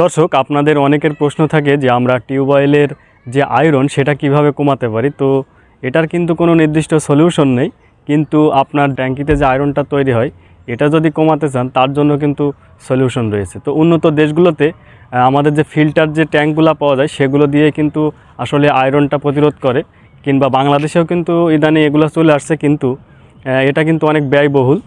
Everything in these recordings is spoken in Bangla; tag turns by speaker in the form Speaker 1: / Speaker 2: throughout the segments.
Speaker 1: দর্শক, আপনাদের অনেকের প্রশ্ন থাকে যে আমরা টিউবওয়েলের যে আয়রন, সেটা কীভাবে কমাতে পারি? তো এটার কিন্তু কোনো নির্দিষ্ট সলিউশন নেই। কিন্তু আপনার ট্যাঙ্কিতে যে আয়রনটা তৈরি হয়, এটা যদি কমাতে চান, তার জন্য কিন্তু সলিউশন রয়েছে। তো উন্নত দেশগুলোতে আমাদের যে ফিল্টার যে ট্যাঙ্কগুলো পাওয়া যায়, সেগুলো দিয়ে কিন্তু আসলে আয়রনটা প্রতিরোধ করে। কিংবা বাংলাদেশেও কিন্তু ইদানি এগুলো চলে আসছে, কিন্তু এটা কিন্তু অনেক ব্যয়বহুল।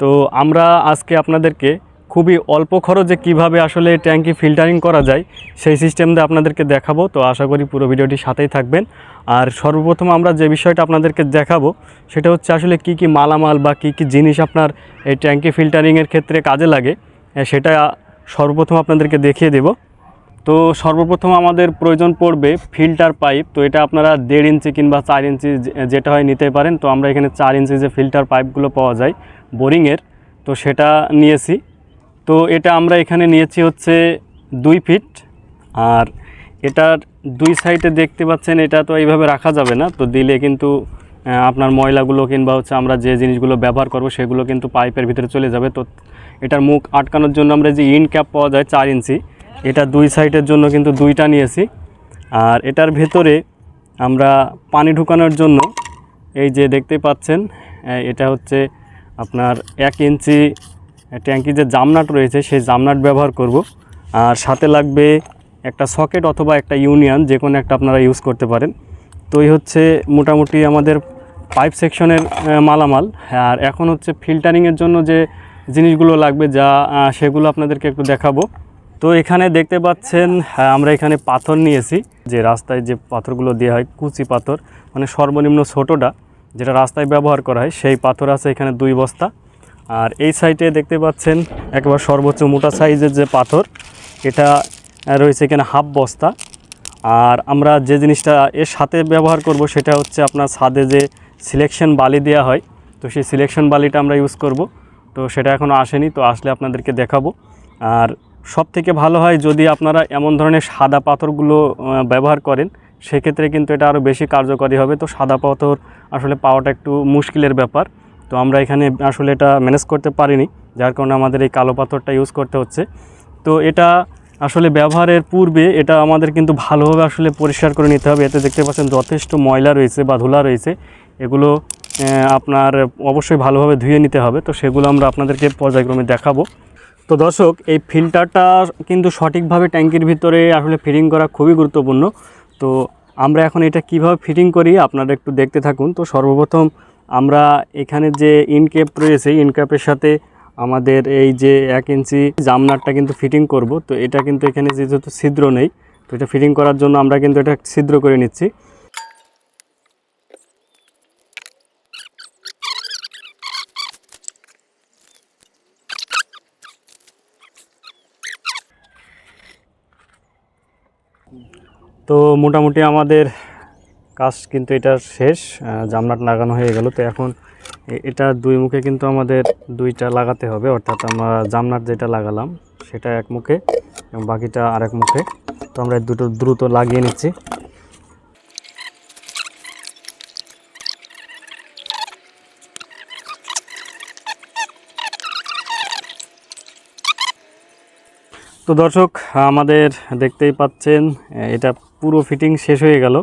Speaker 1: তো আমরা আজকে আপনাদেরকে খুবই অল্প খরচে কীভাবে আসলে ট্যাঙ্কি ফিল্টারিং করা যায়, সেই সিস্টেম দিয়ে আপনাদেরকে দেখাবো। তো আশা করি পুরো ভিডিওটি সাথেই থাকবেন। আর সর্বপ্রথম আমরা যে বিষয়টা আপনাদেরকে দেখাবো, সেটা হচ্ছে আসলে কি কি মালামাল বা কি কি জিনিস আপনার এই ট্যাঙ্কি ফিল্টারিংয়ের ক্ষেত্রে কাজে লাগে সেটা সর্বপ্রথম আপনাদেরকে দেখিয়ে দেব। তো সর্বপ্রথম আমাদের প্রয়োজন পড়বে ফিল্টার পাইপ তো এটা আপনারা দেড় ইঞ্চি কিংবা চার ইঞ্চি যেটা হয় নিতে পারেন। তো আমরা এখানে চার ইঞ্চি যে ফিল্টার পাইপগুলো পাওয়া যায় বোরিংয়ের, তো সেটা নিয়েছি। তো এটা আমরা এখানে নিয়েছি হচ্ছে দুই ফিট। আর এটার দুই সাইডে দেখতে পাচ্ছেন, এটা তো এইভাবে রাখা যাবে না। তো দিলে কিন্তু আপনার ময়লাগুলো কিংবা হচ্ছে আমরা যে জিনিসগুলো ব্যবহার করব, সেগুলো কিন্তু পাইপের ভিতরে চলে যাবে। তো এটার মুখ আটকানোর জন্য আমরা যে ইন ক্যাপ পাওয়া যায় চার ইঞ্চি, এটা দুই সাইডের জন্য কিন্তু দুইটা নিয়েছি। আর এটার ভেতরে আমরা পানি ঢুকানোর জন্য এই যে দেখতে পাচ্ছেন এটা হচ্ছে আপনার এক ইঞ্চি ট্যাঙ্কি যে জামনাট রয়েছে সেই জামনাট ব্যবহার করব। আর সাথে লাগবে একটা সকেট অথবা একটা ইউনিয়ন যে কোনো একটা আপনারা ইউজ করতে পারেন। তো এই হচ্ছে মোটামুটি আমাদের পাইপ সেকশনের মালামাল। আর এখন হচ্ছে ফিল্টারিংয়ের জন্য যে জিনিসগুলো লাগবে যা সেগুলো আপনাদেরকে একটু দেখাবো। তো এখানে দেখতে পাচ্ছেন হ্যাঁ, আমরা এখানে পাথর নিয়েছি যে রাস্তায় যে পাথরগুলো দেওয়া হয় কুচি পাথর মানে সর্বনিম্ন ছোটোটা যেটা রাস্তায় ব্যবহার করা হয় সেই পাথর আছে এখানে দুই বস্তা। আর এই সাইডে দেখতে পাচ্ছেন একবার সর্বোচ্চ মোটা সাইজের যে পাথর, এটা রয়েছে এখানে হাফ বস্তা। আর আমরা যে জিনিসটা এর সাথে ব্যবহার করব সেটা হচ্ছে আপনার ছাদে যে সিলেকশন বালি দেওয়া হয়, তো সেই সিলেকশন বালিটা আমরা ইউজ করব। তো সেটা এখনও আসেনি, তো আসলে আপনাদেরকে দেখাবো। আর সব থেকে ভালো হয় যদি আপনারা এমন ধরনের সাদা পাথরগুলো ব্যবহার করেন, সেক্ষেত্রে কিন্তু এটা আরও বেশি কার্যকরী হবে। তো সাদা পাথর আসলে পাওয়াটা একটু মুশকিলের ব্যাপার। তো আমরা এখানে আসলে এটা ম্যানেজ করতে পারিনি, যার কারণে আমাদের এই কালো পাথরটা ইউজ করতে হচ্ছে। তো এটা আসলে ব্যবহারের পূর্বে এটা আমাদের কিন্তু ভালোভাবে আসলে পরিষ্কার করে নিতে হবে। এতে দেখতে পাচ্ছেন যথেষ্ট ময়লা রয়েছে বা ধুলা রয়েছে। এগুলো আপনার অবশ্যই ভালোভাবে ধুয়ে নিতে হবে। তো সেগুলো আমরা আপনাদেরকে পর্যায়ক্রমে দেখাবো। তো দর্শক, এই ফিল্টারটা কিন্তু সঠিকভাবে ট্যাঙ্কির ভিতরে আসলে ফিটিং করা খুবই গুরুত্বপূর্ণ। তো আমরা এখন এটা কীভাবে ফিটিং করি, আপনারা একটু দেখতে থাকুন। তো সর্বপ্রথম আমরা এখানে যে ইনকেপ রয়েছে ইনকেপের সাথে আমাদের এই যে এক ইঞ্চি জামনারটা কিন্তু ফিটিং করব। তো এটা কিন্তু এখানে যেহেতু ছিদ্র নেই, তো এটা ফিটিং করার জন্য আমরা কিন্তু এটা ছিদ্র করে নিচ্ছি। তো মোটামুটি আমাদের কাজ কিন্তু এটা শেষ আহ, জামনাট লাগানো হয়ে গেল। তো এখন এটা দুই মুখে কিন্তু আমাদের দুইটা লাগাতে হবে অর্থাৎ আমরা জামনাট যেটা লাগালাম সেটা এক মুখে এবং বাকিটা আরেক মুখে। তো আমরা দুটো দ্রুত লাগিয়ে নিচ্ছি। তো দর্শক আমাদের দেখতেই পাচ্ছেন এটা পুরো ফিটিং শেষ হয়ে গেল।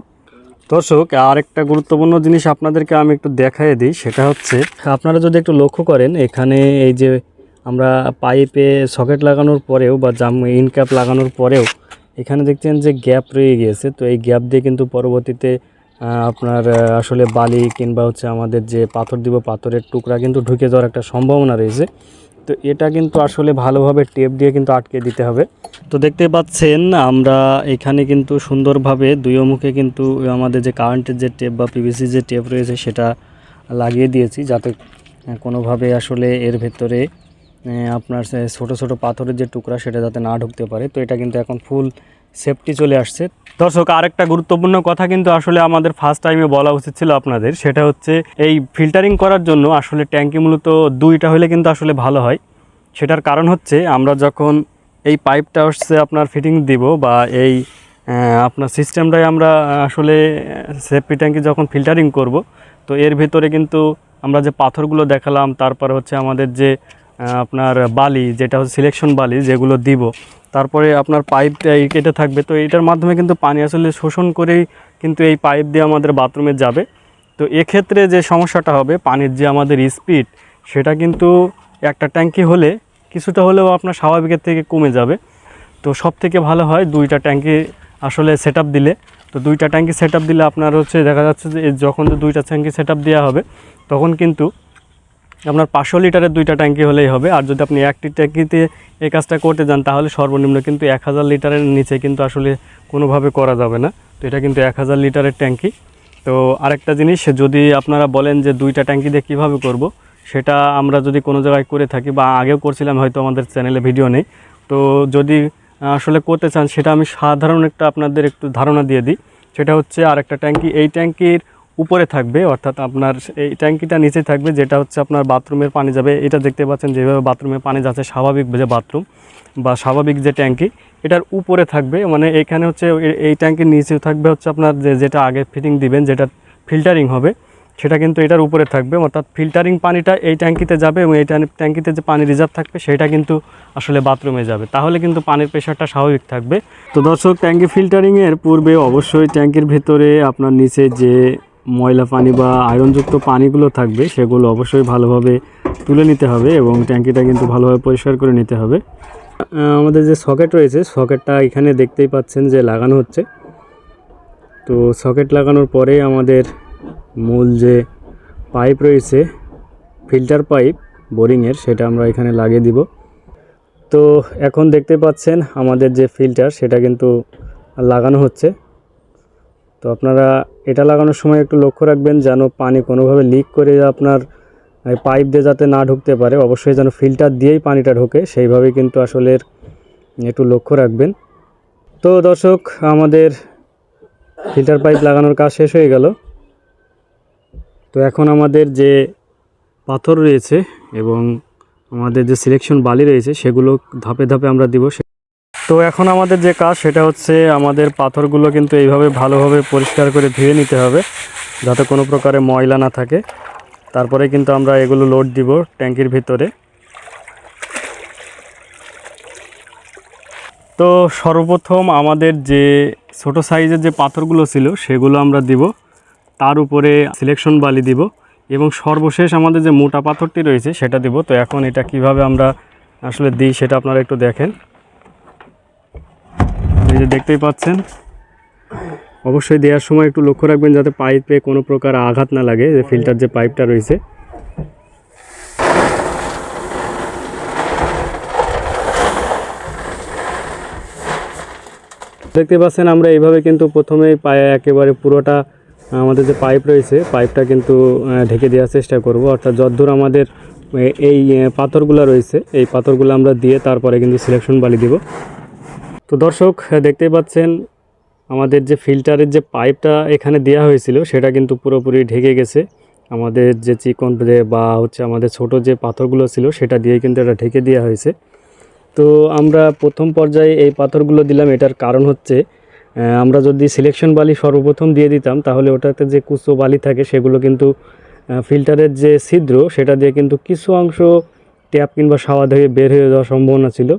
Speaker 1: দর্শক, আরেকটা গুরুত্বপূর্ণ জিনিস আপনাদেরকে আমি একটু দেখাই দিই, সেটা হচ্ছে আপনারা যদি একটু লক্ষ্য করেন, এখানে এই যে আমরা পাইপে সকেট লাগানোর পরেও বা জাম ইনক্যাপ লাগানোর পরেও এখানে দেখছেন যে গ্যাপ রয়ে গিয়েছে। তো এই গ্যাপ দিয়ে কিন্তু পরবর্তীতে আপনার আসলে বালি কিংবা হচ্ছে আমাদের যে পাথর দিব পাথরের টুকরা কিন্তু ঢুকে যাওয়ার একটা সম্ভাবনা রয়েছে। তো এটা কিন্তু আসলে ভালোভাবে টেপ দিয়ে কিন্তু আটকে দিতে হবে। তো দেখতে পাচ্ছেন, আমরা এখানে কিন্তু সুন্দরভাবে দুই মুখে কিন্তু আমাদের যে কারেন্টের যে টেপ বা পিভিসি যে টেপ রয়েছে সেটা লাগিয়ে দিয়েছি যাতে কোনোভাবে আসলে এর ভেতরে আপনার ছোটো ছোট পাথরের যে টুকরা সেটা যাতে না ঢুকতে পারে। তো এটা কিন্তু এখন ফুল সেফটি চলে আসছে। দর্শক, আরেকটা গুরুত্বপূর্ণ কথা কিন্তু আসলে আমাদের ফার্স্ট টাইমে বলা উচিত ছিল আপনাদের, সেটা হচ্ছে এই ফিল্টারিং করার জন্য আসলে ট্যাঙ্কি মূলত দুইটা হলে কিন্তু আসলে ভালো হয়। সেটার কারণ হচ্ছে আমরা যখন এই পাইপটা হচ্ছে আপনার ফিটিং দিব বা এই আপনার সিস্টেমটাই আমরা আসলে সেফটি ট্যাঙ্কি যখন ফিল্টারিং করব, তো এর ভেতরে কিন্তু আমরা যে পাথরগুলো দেখালাম, তারপর হচ্ছে আমাদের যে আপনার বালি, যেটা হচ্ছে সিলেকশন বালি, যেগুলো দিব তারপরে আপনার পাইপ কেটে থাকবে। তো এটার মাধ্যমে কিন্তু পানি আসলে শোষণ করেই কিন্তু এই পাইপ দিয়ে আমাদের বাথরুমে যাবে। তো এক্ষেত্রে যে সমস্যাটা হবে, পানির যে আমাদের স্পিড, সেটা কিন্তু একটা ট্যাঙ্কি হলে কিছুটা হলেও আপনার স্বাভাবিকের থেকে কমে যাবে। তো সব থেকে ভালো হয় দুইটা ট্যাঙ্কি আসলে সেট দিলে। তো দুইটা ট্যাঙ্কি সেট দিলে আপনার হচ্ছে দেখা যাচ্ছে যে, যখন দুইটা ট্যাঙ্কি সেট দেওয়া হবে, তখন কিন্তু আপনার পাঁচশো লিটারের দুইটা ট্যাঙ্কি হলেই হবে। আর যদি আপনি একটি ট্যাঙ্কিতে এই কাজটা করতে যান, তাহলে সর্বনিম্ন কিন্তু এক হাজার লিটারের নিচে কিন্তু আসলে কোনোভাবে করা যাবে না। তো এটা কিন্তু এক হাজার লিটারের ট্যাঙ্কি। তো আরেকটা জিনিস, যদি আপনারা বলেন যে দুইটা ট্যাঙ্কি দিয়ে কীভাবে করব, সেটা আমরা যদি কোনো জায়গায় করে থাকি বা আগেও করছিলাম, হয়তো আমাদের চ্যানেলে ভিডিও নেই। তো যদি আসলে করতে চান, সেটা আমি সাধারণ একটা আপনাদের একটু ধারণা দিয়ে দিই। সেটা হচ্ছে আরেকটা ট্যাঙ্কি। এই ট্যাঙ্কির উপরে থাকবে, অর্থাৎ আপনার এই ট্যাঙ্কিটা নিচে থাকবে, যেটা হচ্ছে আপনার বাথরুমের পানি যাবে। এটা দেখতে পাচ্ছেন যেভাবে বাথরুমে পানি যাচ্ছে, স্বাভাবিক যে বাথরুম বা স্বাভাবিক যে ট্যাঙ্কি, এটার উপরে থাকবে। মানে এখানে হচ্ছে এই ট্যাঙ্কির নিচে থাকবে হচ্ছে আপনার যে, যেটা আগে ফিটিং দিবেন, যেটা ফিল্টারিং হবে, সেটা কিন্তু এটার উপরে থাকবে। অর্থাৎ ফিল্টারিং পানিটা এই ট্যাঙ্কিতে যাবে এবং এই ট্যাঙ্কিতে যে পানি রিজার্ভ থাকবে, সেটা কিন্তু আসলে বাথরুমে যাবে। তাহলে কিন্তু পানির প্রেশারটা স্বাভাবিক থাকবে। তো দর্শক, ট্যাঙ্কি ফিল্টারিংয়ের পূর্বে অবশ্যই ট্যাঙ্কির ভেতরে আপনার নিচে যে ময়লা পানি বা আয়রনযুক্ত পানিগুলো থাকবে, সেগুলো অবশ্যই ভালোভাবে তুলে নিতে হবে এবং ট্যাঙ্কিটা কিন্তু ভালোভাবে পরিষ্কার করে নিতে হবে। আমাদের যে সকেট রয়েছে, সকেটটা এখানে দেখতেই পাচ্ছেন যে লাগানো হচ্ছে। তো সকেট লাগানোর পরে আমাদের মূল যে পাইপ রয়েছে, ফিল্টার পাইপ, বোরিংয়ের, সেটা আমরা এখানে লাগিয়ে দিব। তো এখন দেখতে পাচ্ছেন আমাদের যে ফিল্টার, সেটা কিন্তু লাগানো হচ্ছে। আপনারা এটা লাগানোর সময় একটু লক্ষ্য রাখবেন যেন পানি কোনোভাবে লিক করে আপনার পাইপ দিয়ে যাতে না ঢুকতে পারে। অবশ্যই যেন ফিল্টার দিয়েই পানিটা ঢোকে সেইভাবে কিন্তু আসলে একটু লক্ষ্য রাখবেন। তো দর্শক, আমাদের ফিল্টার পাইপ লাগানোর কাজ শেষ হয়ে গেল। তো এখন আমাদের যে পাথর রয়েছে এবং আমাদের যে সিলেকশন বালি রয়েছে, সেগুলো ধাপে ধাপে আমরা দিব। তো এখন আমাদের যে কাজ সেটা হচ্ছে আমাদের পাথরগুলো কিন্তু এইভাবে ভালোভাবে পরিষ্কার করে ধুয়ে নিতে হবে, যাতে কোনো প্রকারে ময়লা না থাকে। তারপরে কিন্তু আমরা এগুলো লোড দিব ট্যাঙ্কির ভিতরে। তো সর্বপ্রথম আমাদের যে ছোট সাইজের যে পাথরগুলো ছিল সেগুলো আমরা দিব। তার উপরে সিলেকশন বালি দিব এবং সর্বশেষ আমাদের যে মোটা পাথরটি রয়েছে সেটা দিব। তো এখন এটা কীভাবে আমরা আসলে দিই সেটা আপনারা একটু দেখেন। এই যে দেখতেই পাচ্ছেন, অবশ্যই দেওয়ার সময় একটু লক্ষ্য রাখবেন যাতে পাইপে কোনো প্রকার আঘাত না লাগে, যে ফিল্টার যে পাইপটা রয়েছে। দেখতে পাচ্ছেন আমরা এইভাবে কিন্তু প্রথমেই পায়ে একেবারে পুরোটা, আমাদের যে পাইপ রয়েছে, পাইপটা কিন্তু ঢেকে দেওয়ার চেষ্টা করব। অর্থাৎ যদ্দূর আমাদের এই পাথরগুলো রয়েছে, এই পাথরগুলো আমরা দিয়ে তারপরে কিন্তু সিলেকশন বালি দিব। তো দর্শক আহ, দেখতেই পাচ্ছেন আমাদের যে ফিল্টারের যে পাইপটা এখানে দেওয়া হয়েছিল সেটা কিন্তু পুরোপুরি ঢেকে গেছে। আমাদের যে চিকন বা হচ্ছে আমাদের ছোট যে পাথরগুলো ছিল সেটা দিয়ে কিন্তু এটা ঢেকে দেওয়া হয়েছে। তো আমরা প্রথম পর্যায়ে এই পাথরগুলো দিলাম এটার কারণ হচ্ছে আমরা যদি সিলেকশন বালি সর্বপ্রথম দিয়ে দিতাম তাহলে ওটাতে যে কুচো বালি থাকে সেগুলো কিন্তু ফিল্টারের যে ছিদ্র সেটা দিয়ে কিন্তু কিছু অংশ ট্যাপ কিংবা সাওয়া হয়ে বের হয়ে যাওয়ার সম্ভাবনা ছিল।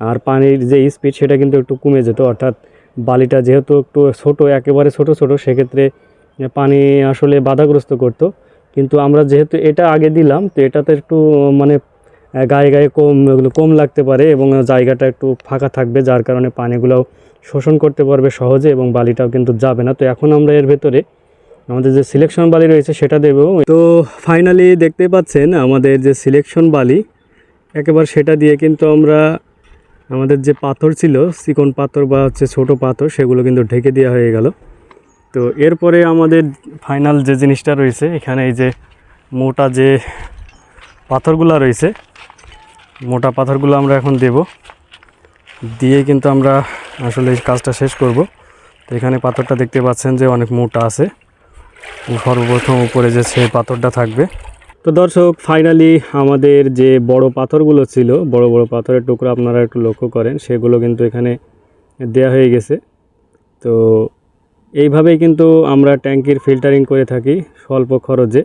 Speaker 1: আর পানির যে স্পিড সেটা কিন্তু একটু কমে যেত, অর্থাৎ বালিটা যেহেতু একটু ছোট, একেবারে ছোট ছোট, সেক্ষেত্রে পানি আসলে বাধাগ্রস্ত করতো। কিন্তু আমরা যেহেতু এটা আগে দিলাম, তো এটাতে একটু মানে গায়ে গায়ে কম কম লাগতে পারে এবং জায়গাটা একটু ফাঁকা থাকবে, যার কারণে পানিগুলো শোষণ করতে পারবে সহজে এবং বালিটাও কিন্তু যাবে না। তো এখন আমরা এর ভেতরে আমাদের যে সিলেকশন বালি রয়েছে সেটা দেবো। তো ফাইনালি দেখতে পাচ্ছেন আমাদের যে সিলেকশন বালি, একেবারে সেটা দিয়ে কিন্তু আমরা আমাদের যে পাথর ছিল চিকন পাথর বা হচ্ছে ছোট পাথর, সেগুলো কিন্তু ঢেকে দেওয়া হয়ে গেল। তো এরপরে আমাদের ফাইনাল যে জিনিসটা রয়েছে, এখানে এই যে মোটা যে পাথরগুলো রয়েছে, মোটা পাথরগুলো আমরা এখন দেব। দিয়ে কিন্তু আমরা আসলে এই কাজটা শেষ করব। তো এখানে পাথরটা দেখতে পাচ্ছেন যে অনেক মোটা আছে। সর্বপ্রথম উপরে যে সেই পাথরটা থাকবে। তো দর্শক ফাইনালি আমাদের যে বড় পাথরগুলো ছিল, বড় বড় পাথরের টুকরো আপনারা একটু লক্ষ্য করেন, সেগুলো কিন্তু এখানে দেয়া হয়ে গেছে। তো এইভাবেই কিন্তু আমরা ট্যাঙ্কির ফিল্টারিং করে থাকি স্বল্প খরচে।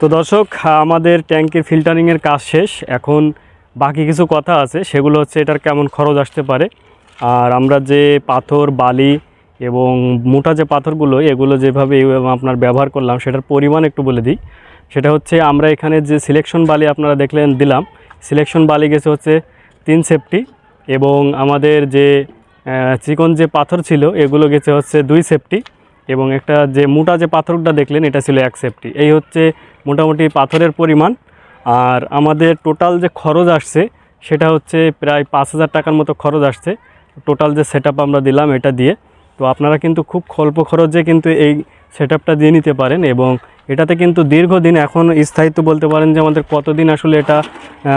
Speaker 1: তো দর্শক, আমাদের ট্যাঙ্কির ফিল্টারিংয়ের কাজ শেষ। এখন বাকি কিছু কথা আছে, সেগুলো হচ্ছে এটার কেমন খরচ আসতে পারে। আর আমরা যে পাথর, বালি এবং মোটা যে পাথরগুলো, এগুলো যেভাবে আপনার ব্যবহার করলাম, সেটার পরিমাণ একটু বলে দিই। সেটা হচ্ছে আমরা এখানে যে সিলেকশন বালি আপনারা দেখলেন দিলাম সিলেকশন বালি গেছে হচ্ছে তিন সেফটি এবং আমাদের যে চিকন যে পাথর ছিল, এগুলো গেছে হচ্ছে দুই সেফটি এবং একটা যে মোটা যে পাথরটা দেখলেন, এটা ছিল এক সেফটি এই হচ্ছে মোটামুটি পাথরের পরিমাণ। আর আমাদের টোটাল যে খরচ আসছে, সেটা হচ্ছে প্রায় পাঁচ হাজার টাকার মতো খরচ আসছে। টোটাল যে সেট আমরা দিলাম, এটা দিয়ে তো আপনারা কিন্তু খুব স্বল্প খরচে কিন্তু এই সেট দিয়ে নিতে পারেন এবং এটাতে কিন্তু দীর্ঘদিন এখন স্থায়িত্ব বলতে পারেন যে আমাদের কতদিন আসলে এটা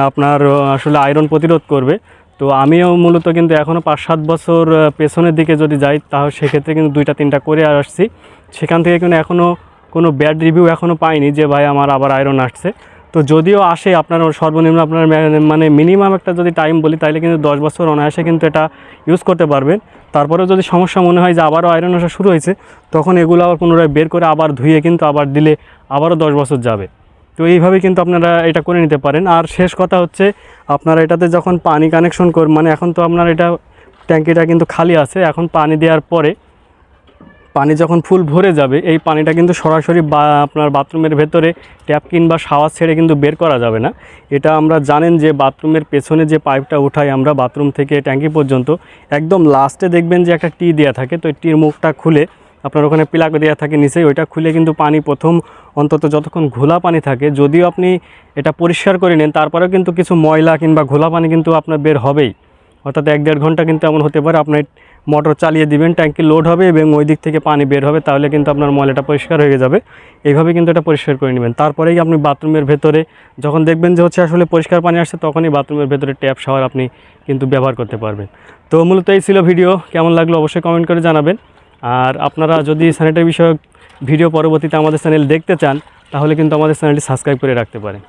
Speaker 1: আপনার আসলে আয়রন প্রতিরোধ করবে। তো আমিও মূলত কিন্তু এখনও পাঁচ সাত বছর পেছনের দিকে যদি যাই তাহলে সেক্ষেত্রে কিন্তু দুইটা, তিনটা করে আসছি। সেখান থেকে কিন্তু এখনও কোনো ব্যাড রিভিউ এখনও পাইনি যে ভাই আমার আবার আয়রন আসছে। তো যদিও আসে আপনার সর্বনিম্ন আপনার মানে মিনিমাম একটা যদি টাইম বলি তাহলে কিন্তু দশ বছর অনায়াসে কিন্তু এটা ইউজ করতে পারবেন। তারপরেও যদি সমস্যা মনে হয় যে আবারও আয়রন আসা শুরু হয়েছে, তখন এগুলো আবার পুনরায় বের করে আবার ধুয়ে কিন্তু আবার দিলে আবারও দশ বছর যাবে। তো এইভাবে কিন্তু আপনারা এটা করে নিতে পারেন। আর শেষ কথা হচ্ছে, আপনারা এটাতে যখন পানি কানেকশন কর মানে এখন তো আপনার এটা ট্যাঙ্কিটা কিন্তু খালি আছে, এখন পানি দেওয়ার পরে পানি যখন ফুল ভরে যাবে, এই পানিটা কিন্তু সরাসরি বা, আপনার বাথরুমের ভেতরে ট্যাপ কিংবা শাওয়ার ছেড়ে কিন্তু বের করা যাবে না। এটা আমরা জানেন যে বাথরুমের পেছনে যে পাইপটা উঠাই আমরা বাথরুম থেকে ট্যাঙ্কি পর্যন্ত, একদম লাস্টে দেখবেন যে একটা টি দেওয়া থাকে, তো টির মুখটা খুলে আপনার ওখানে প্লাগ দেওয়া থাকে, নিচেই ওইটা খুলে কিন্তু পানি প্রথম অন্তত যতক্ষণ ঘোলা পানি থাকে, যদিও আপনি এটা পরিষ্কার করে নেন, তারপরেও কিন্তু কিছু ময়লা কিংবা ঘোলা পানি কিন্তু আপনার বের হবেই। অর্থাৎ এক দেড় ঘণ্টা কিন্তু এমন হতে পারে, আপনার মোটর চালিয়ে দিবেন, ট্যাঙ্কি লোড হবে এবং ওই দিক থেকে পানি বের হবে, তাহলে কিন্তু আপনার ময়লাটা পরিষ্কার হয়ে যাবে। এইভাবে কিন্তু এটা পরিষ্কার করে নেবেন। তারপরেই আপনি বাথরুমের ভেতরে যখন দেখবেন যে হচ্ছে আসলে পরিষ্কার পানি আসছে, তখনই বাথরুমের ভেতরে ট্যাপ শাওয়ার আপনি কিন্তু ব্যবহার করতে পারবেন। তো মূলত এই ছিল ভিডিও। কেমন লাগল অবশ্যই কমেন্ট করে জানাবেন। আর আপনারা যদি স্যানিটারি বিষয়ক ভিডিও পরবর্তীতে আমাদের চ্যানেল দেখতে চান, তাহলে কিন্তু আমাদের চ্যানেলটি সাবস্ক্রাইব করে রাখতে পারেন।